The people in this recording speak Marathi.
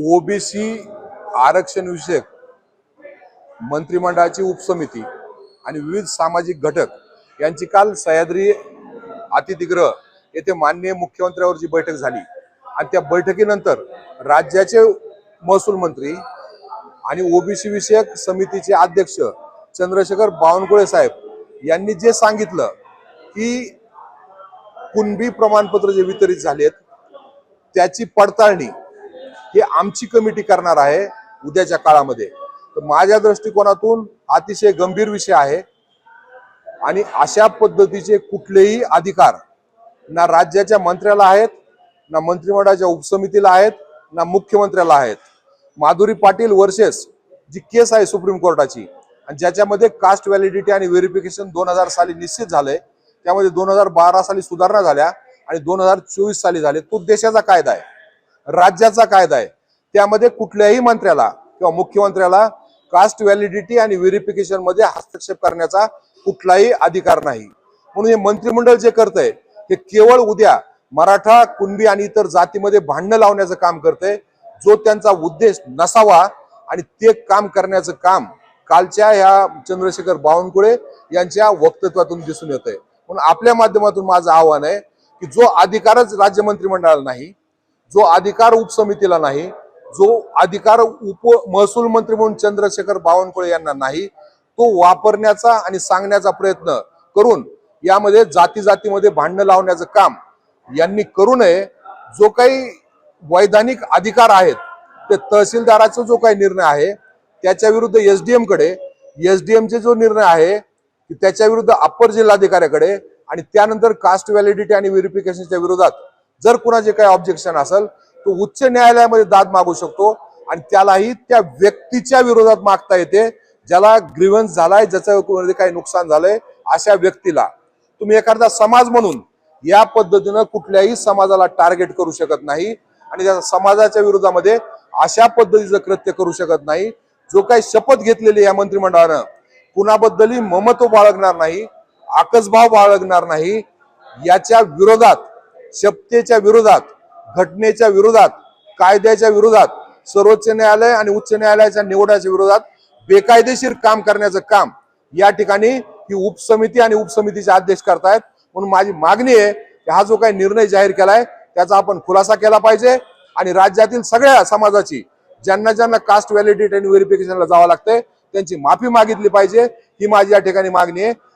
ओबीसी आरक्षण विषयक मंत्रिमंडळाची उपसमिती आणि विविध सामाजिक घटक यांची काल सह्याद्री अतिथिगृह येथे माननीय मुख्यमंत्र्यावरची बैठक झाली आणि त्या बैठकीनंतर राज्याचे महसूल मंत्री आणि ओबीसी विषयक समितीचे अध्यक्ष चंद्रशेखर बावनकुळे साहेब यांनी जे सांगितलं की कुणबी प्रमाणपत्र जे वितरित झालेत त्याची पडताळणी हे आमची कमिटी करणार आहे उद्याच्या काळामध्ये. तर माझ्या दृष्टिकोनातून अतिशय गंभीर विषय आहे. आणि अशा पद्धतीचे कुठलेही अधिकार ना राज्याच्या मंत्र्याला आहेत ना मंत्रिमंडळाच्या उपसमितीला आहेत ना मुख्यमंत्र्याला आहेत. माधुरी पाटील वर्सेस जी केस आहे सुप्रीम कोर्टाची आणि ज्याच्यामध्ये कास्ट व्हॅलिडिटी आणि व्हेरिफिकेशन दोन हजार साली निश्चित झालंय त्यामध्ये दोन हजार बारा साली सुधारणा झाल्या आणि दोन हजार चोवीस साली झाले. तो देशाचा कायदा आहे. राज्याचा कायदा आहे. त्यामध्ये कुठल्याही मंत्र्याला किंवा मुख्यमंत्र्याला कास्ट व्हॅलिडिटी आणि व्हेरिफिकेशनमध्ये हस्तक्षेप करण्याचा कुठलाही अधिकार नाही. म्हणून हे मंत्रिमंडळ जे करतंय ते केवळ उद्या मराठा कुणबी आणि इतर जातीमध्ये भांडणं लावण्याचं काम करतंय. जो त्यांचा उद्देश नसावा आणि ते काम करण्याचं काम कालच्या ह्या चंद्रशेखर बावनकुळे यांच्या वक्तव्यातून दिसून येत आहे म्हणून आपल्या माध्यमातून माझं आव्हान आहे की जो अधिकारच राज्य मंत्रिमंडळाला नाही जो अधिकार उपसमितीला नाही जो अधिकार उप महसूल मंत्री म्हणून चंद्रशेखर बावनकुळे यांना नाही तो वापरण्याचा आणि सांगण्याचा प्रयत्न करून यामध्ये जाती जातीमध्ये भांडणं लावण्याचं काम यांनी करू नये. जो काही वैधानिक अधिकार आहेत ते तहसीलदाराचा जो काही निर्णय आहे त्याच्या विरुद्ध एसडीएमकडे डी एमचे जो निर्णय आहे त्याच्या विरुद्ध अप्पर जिल्हाधिकाऱ्याकडे आणि त्यानंतर कास्ट व्हॅलिडिटी आणि व्हेरिफिकेशनच्या विरोधात जर कुणाचे काही ऑब्जेक्शन असेल तो उच्च न्यायालयामध्ये दाद मागू शकतो आणि त्यालाही त्या व्यक्तीच्या विरोधात मागता येते ज्याला ग्रीव्हन्स झालाय ज्याचं काही नुकसान झालंय अशा व्यक्तीला. तुम्ही एखादा समाज म्हणून या पद्धतीनं कुठल्याही समाजाला टार्गेट करू शकत नाही आणि त्या समाजाच्या विरोधामध्ये अशा पद्धतीचं कृत्य करू शकत नाही. जो काही शपथ घेतलेली या मंत्रिमंडळानं कुणाबद्दलही ममत्व बाळगणार नाही आकसभाव बाळगणार नाही याच्या विरोधात शपथेच्या विरोधात घटनेच्या विरोधात कायद्याच्या विरोधात सर्वोच्च न्यायालय आणि उच्च न्यायालयाच्या निवडाच्या विरोधात बेकायदेशीर काम करण्याचं काम या ठिकाणी ही उपसमिती आणि उपसमितीचे अध्यक्ष करतायत. म्हणून माझी मागणी आहे की हा जो काही निर्णय जाहीर केलाय त्याचा आपण खुलासा केला पाहिजे आणि राज्यातील सगळ्या समाजाची ज्यांना ज्यांना कास्ट व्हॅलिडिटी आणि व्हेरिफिकेशनला जावं लागतंय त्यांची माफी मागितली पाहिजे. ही माझी या ठिकाणी मागणी आहे.